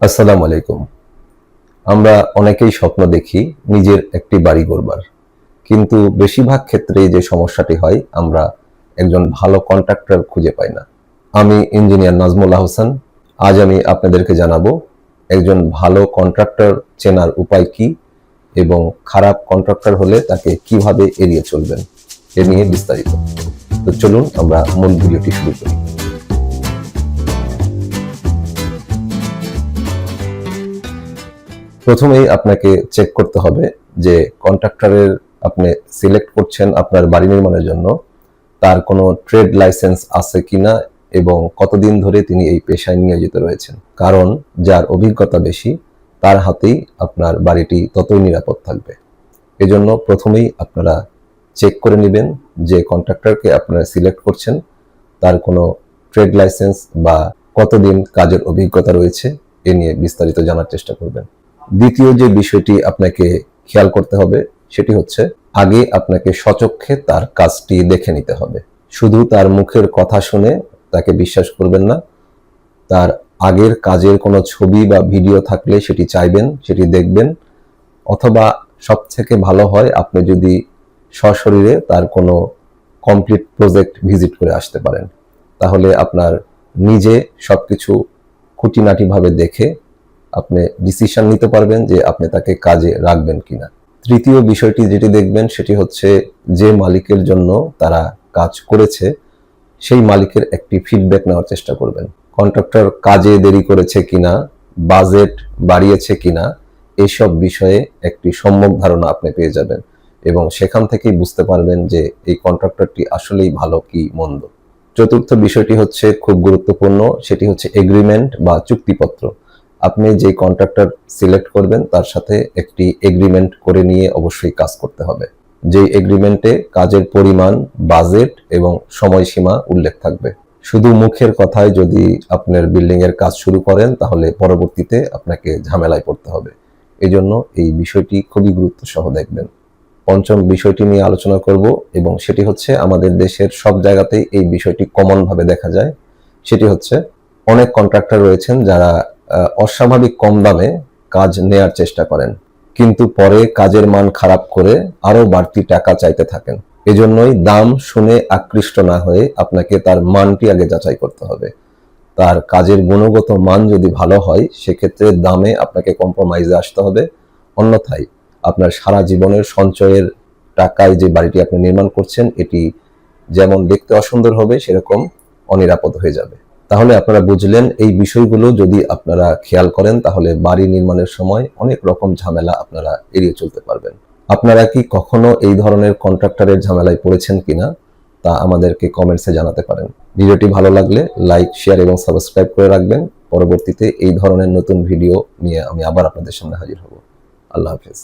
আসসালামু আলাইকুম। আমরা অনেকেই স্বপ্ন দেখি নিজের একটি বাড়ি গড়বার। কিন্তু বেশিরভাগ ক্ষেত্রে যে সমস্যাটি হয়, আমরা একজন ভালো কন্ট্রাক্টর খুঁজে পাই না। আমি ইঞ্জিনিয়ার নাজমুল্লাহ হোসেন। আজ আমি আপনাদেরকে জানাব, একজন ভালো কন্ট্রাক্টর চেনার উপায় কি এবং খারাপ কন্ট্রাক্টর হলে তাকে কীভাবে এড়িয়ে চলবেন, এ নিয়ে বিস্তারিত। তো চলুন আমরা মূল ভিডিওটি শুরু করি। প্রথমেই আপনাকে চেক করতে হবে যে কন্ট্রাক্টরের আপনি সিলেক্ট করছেন আপনার বাড়ি নির্মাণের জন্য, তার কোনো ট্রেড লাইসেন্স আছে কিনা এবং কতদিন ধরে তিনি এই পেশায় নিয়োজিত রয়েছেন। কারণ যার অভিজ্ঞতা বেশি, তার হাতেই আপনার বাড়িটি ততই নিরাপদ থাকবে। এজন্য প্রথমেই আপনারা চেক করে নেবেন যে কন্ট্রাক্টরকে আপনারা সিলেক্ট করছেন, তার কোনো ট্রেড লাইসেন্স বা কতদিন কাজের অভিজ্ঞতা রয়েছে, এ নিয়ে বিস্তারিত জানার চেষ্টা করবেন। দ্বিতীয় যে বিষয়টি আপনাকে খেয়াল করতে হবে, সেটি হচ্ছে আগে আপনাকে সচক্ষে তার কাজটি দেখে নিতে হবে। শুধু তার মুখের কথা শুনে তাকে বিশ্বাস করবেন না, তার আগের কাজের কোনো ছবি বা ভিডিও থাকলে সেটি চাইবেন, সেটি দেখবেন, অথবা সব থেকে ভালো হয় আপনি যদি সশরীরে তার কোনো কমপ্লিট প্রজেক্ট ভিজিট করে আসতে পারেন। তাহলে আপনার নিজে সবকিছু খুঁটিনাটিভাবে দেখে আপনি ডিসিশন নিতে পারবেন যে আপনি তাকে কাজে রাখবেন কিনা। তৃতীয় বিষয়টি যেটি দেখবেন সেটি হচ্ছে যে মালিকের জন্য তারা কাজ করেছে, সেই মালিকের একটি ফিডব্যাক নেওয়ার চেষ্টা করবেন। কন্ট্রাক্টর কাজে দেরি করেছে কিনা বাজেট বাড়িয়েছে কিনা এইসব বিষয়ে একটি সম্যক ধারণা আপনি পেয়ে যাবেন এবং সেখান থেকেই বুঝতে পারবেন যে এই কন্ট্রাক্টরটি আসলেই ভালো কি মন্দ। চতুর্থ বিষয়টি হচ্ছে খুব গুরুত্বপূর্ণ, সেটি হচ্ছে এগ্রিমেন্ট বা চুক্তিপত্র। আপনি যে কন্ট্রাক্টর সিলেক্ট করবেন, তার সাথে একটি এগ্রিমেন্ট করে নিয়ে অবশ্যই কাজ করতে হবে। যেই এগ্রিমেন্টে কাজের পরিমাণ বাজেট এবং সময়সীমা উল্লেখ থাকবে। শুধু মুখের কথায় যদি আপনার বিল্ডিং এর কাজ শুরু করেন, তাহলে পরবর্তীতে আপনাকে ঝামেলায় পড়তে হবে। এজন্য এই বিষয়টি খুবই গুরুত্ব সহ দেখবেন। পঞ্চম বিষয়টি নিয়ে আলোচনা করব এবং সেটি হচ্ছে আমাদের দেশের সব জায়গাতেই এই বিষয়টি কমন ভাবে দেখা যায়। সেটি হচ্ছে অনেক কন্ট্রাক্টর রয়েছেন যারা অস্বাভাবিক কম দামে কাজ নেয়ার চেষ্টা করেন। কিন্তু পরে কাজের মান খারাপ করে আরও বাড়তি টাকা চাইতে থাকেন। এজন্যই দাম শুনে আকৃষ্ট না হয়ে আপনাকে তার মানটি আগে যাচাই করতে হবে। তার কাজের গুণগত মান যদি ভালো হয়, সেক্ষেত্রে দামে আপনাকে কম্প্রোমাইজে আসতে হবে। অন্যথায় আপনার সারা জীবনের সঞ্চয়ের টাকায় যে বাড়িটি আপনি নির্মাণ করছেন, এটি যেমন দেখতে অসুন্দর হবে, সেরকম অনিরাপদ হয়ে যাবে। তাহলে আপনারা বুঝলেন এই বিষয়গুলো যদি আপনারা খেয়াল করেন, তাহলে বাড়ি নির্মাণের সময় অনেক রকম ঝামেলা আপনারা এড়িয়ে চলতে পারবেন। আপনারা কি কখনো এই ধরনের কন্ট্রাক্টরের ঝামেলায় পড়েছেন কিনা, তা আমাদেরকে কমেন্টসে জানাতে পারেন। ভিডিওটি ভালো লাগলে লাইক, শেয়ার এবং সাবস্ক্রাইব করে রাখবেন। পরবর্তীতে এই ধরনের নতুন ভিডিও নিয়ে আমি আবার আপনাদের সামনে হাজির হব। আল্লাহ হাফিজ।